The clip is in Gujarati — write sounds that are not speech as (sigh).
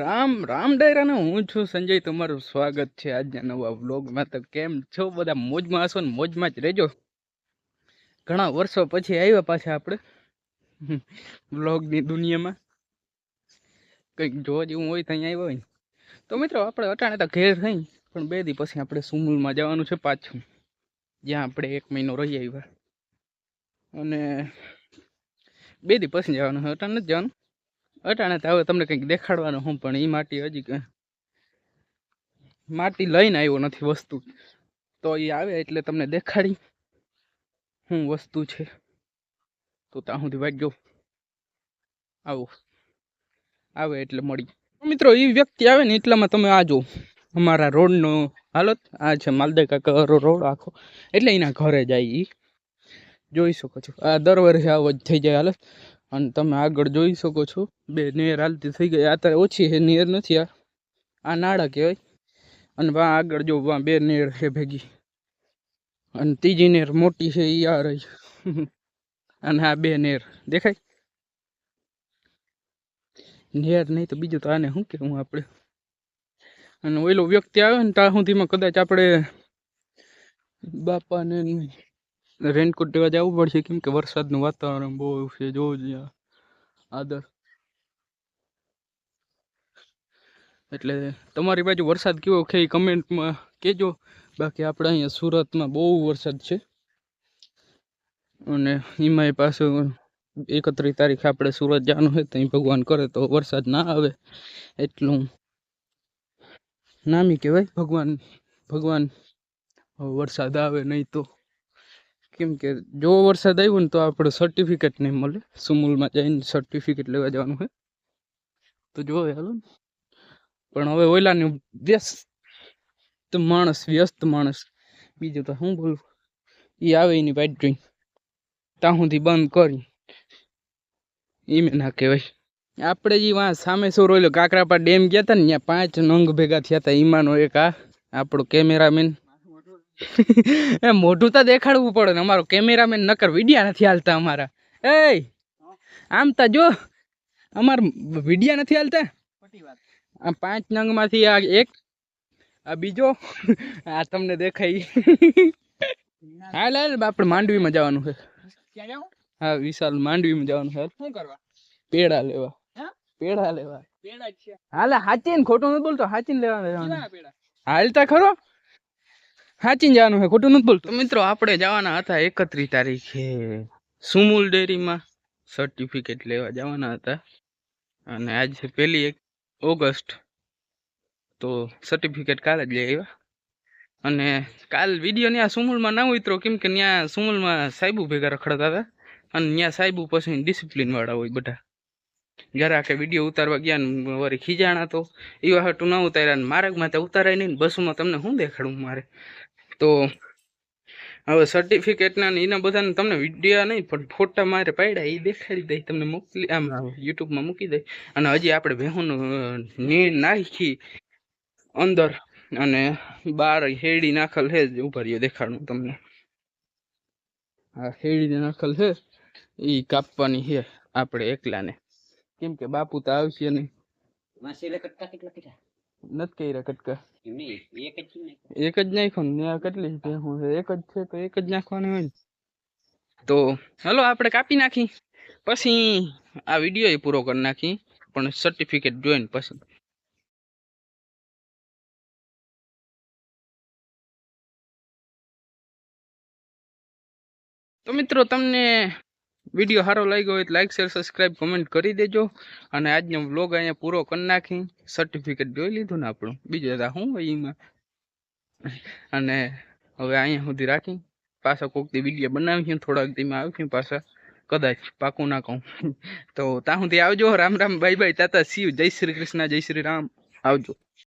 રામ રામ ડાયરાનો હું છું સંજય, તમારું સ્વાગત છે આજના નવા વ્લોગમાં. તો કેમ છો બધા? મોજમાં હશો ને મોજમાં જ રહેજો. ઘણા વર્ષો પછી આવ્યા પાછા આપણે વ્લોગની દુનિયામાં. કંઈક જોવા જેવું હોય ત્યાં આવ્યા હોય તો મિત્રો, આપણે અટાણે તો ઘેર થઈ પણ બે દી પછી આપણે સુમુલમાં જવાનું છે પાછું. જ્યાં આપણે એક મહિનો રહી આવ્યા. અને બે દી પછી જવાનું છે, અટાણે જવાનું. અટાણે તો હવે તમને કંઈક દેખાડવાનું હું, પણ એ માટી હજી માટી લઈને આવ્યો નથી વસ્તુ. તો એ આવે એટલે તમને દેખાડી હું વસ્તુ છે. તો ત્યાં સુધી વાગ્યો આવો. આવે એટલે મળી. મિત્રો એ વ્યક્તિ આવે ને એટલામાં તમે આ જો, અમારા રોડનો હાલત, આ છે માલદે કાકા રોડ આખો. એટલે એના ઘરે જાય એ જોઈ શકો છો. આ દર વર્ષે આવો જ થઈ જાય હાલત. અને તમે આગળ જોઈ શકો છો. બે નેર હાલતી થઈ ગઈ. અત્યારે ઓછી છે નેર નથી આ. આ નાળા કહેવાય. અને વા આગળ જો, વા બે નેર છે ભેગી. અને ત્રીજી નેર મોટી છે એ આ રહી. (laughs) અને આ બે નેર. દેખાય? નેર નહીં તો બીજું તો આને શું કહેવું આપણે? અને ઓલો વ્યક્તિ આવે ને ત્યાં સુધીમાં કદાચ આપણે બાપાને રેનકોટ લેવા જવું પડશે? કેમ કે વરસાદનું વાતાવરણ બહુ છે, જોવું જોઈએ આદર. એટલે તમારી બાજુ વરસાદ કેવો છે, એ કમેન્ટમાં કહેજો. બાકી આપણે અહીંયા સુરતમાં બહુ વરસાદ છે. અને એમાંય પાછું એકત્રીસ તારીખે આપણે સુરત જવાનું હોય તો અહીં ભગવાન કરે તો વરસાદ ના આવે. એટલું નામી કહેવાય ભગવાન ભગવાન. વરસાદ આવે નહીં તો. કેમ કે જો વરસાદ આવ્યો ને તો આપણે સર્ટિફિકેટ નહીં મળે. સુમૂલમાં જઈને સર્ટિફિકેટ લેવા જવાનું હોય. તો જો હાલો ને. પણ હવે ઓલાની વ્યસ્ત માણસ વ્યસ્ત માણસ. બીજું તો શું બોલું એ આવે એની જોઈ ત્યાં સુધી બંધ કરી. એમ ના કહેવાય. આપણે જે વાં સામે શું રોયલો કાકરાપા ડેમ ગયા હતા ને ત્યાં પાંચ નંગ ભેગા થયા હતા એમાંનો એક આ, આપણો કેમેરામેન. (laughs) એ મોઢું તો દેખાડવું પડે ને અમારો કેમેરામેન નકર વિડિયા નથી હાલતા અમારા. એ આમ તા જો અમાર વિડિયા નથી હાલતા. આ પાંચ નંગમાંથી આ એક આ બીજો આ તમને દેખાય. હાલ હાલ આપણે માંડવીમાં જવાનું છે. હા વિશાલ માંડવીમાં જવાનું છે. શું કરવા? પેડા લેવા. પેડા લેવા. પેડા જ છે. હાલે હાચીને ખોટું નથી બોલતો હાચીને લેવા પેડા? હાલતા ખરો. હાચીને જવાનું છે ખોટું નથી બોલતું. મિત્રો, આપણે જવાના હતા એકત્રીસ તારીખે. સુમુલ ડેરીમાં સર્ટિફિકેટ લેવા જવાના હતા. અને આજ છે પહેલી એક ઓગસ્ટ તો સર્ટિફિકેટ કાલે જ લઈ આવ્યા. અને કાલ વીડિયો ત્યાં સુમુલમાં ના ઉતરો, કેમ કે ત્યાં સુમુલમાં સાહેબુ ભેગા રખડતા હતા. અને ત્યાં સાહેબુ પછી ડિસિપ્લિન વાળા હોય બધા. જરા આખે વીડિયો ઉતારવા ગયા વળી ખીજાણા તો એવા હાટું ના ઉતાર્યા ને માર્ગમાં તો ઉતારાય નહીં બસમાં તમને શું દેખાડું મારે? તો હવે સર્ટિફિકેટના એના બધાને તમને વીડિયો નહીં, પણ ફોટા મારે પાડ્યા એ દેખાડી દઈ તમને મોકલી, આમ યુટ્યુબમાં મૂકી દઈ અને હજી આપણે ભેહુંનું નીર નાખી અંદર, અને બાર હેડી નાખલ છે જ ઊભા રહ્યો દેખાડું તમને. આ હેડી નાખલ છે એ કાપવાની છે આપણે એકલાને. કેમ કે બાપુ તો આવશે નહીં. નથી કર્યા કટકા. એક જ નાખ્યો ને કેટલી છે એક જ છે તો એક જ નાખવાની હોય તો હલો આપણે કાપી નાખી. પછી આ વીડિયો પૂરો કરી નાખી પણ સર્ટિફિકેટ જોઈને પછી. તો મિત્રો તમને વીડિયો સારો લાગ્યો હોય તો લાઈક શેર સબસ્ક્રાઈબ કમેન્ટ કરી દેજો. અને આજનો વ્લોગ અહીંયા પૂરો કરી નાખી. સર્ટિફિકેટ જોઈ લીધું ને આપણું. બીજું હોય એમાં? અને હવે અહીંયા સુધી રાખી. પાછા કોક દી વીડિયો બનાવીશું થોડાક દીમાં આવીશું પાછા. કદાચ પાકું ના કહું. તો ત્યાં સુધી આવજો. Ram Ram bye bye tata see Jai Shri Krishna, જય શ્રી રામ. આવજો.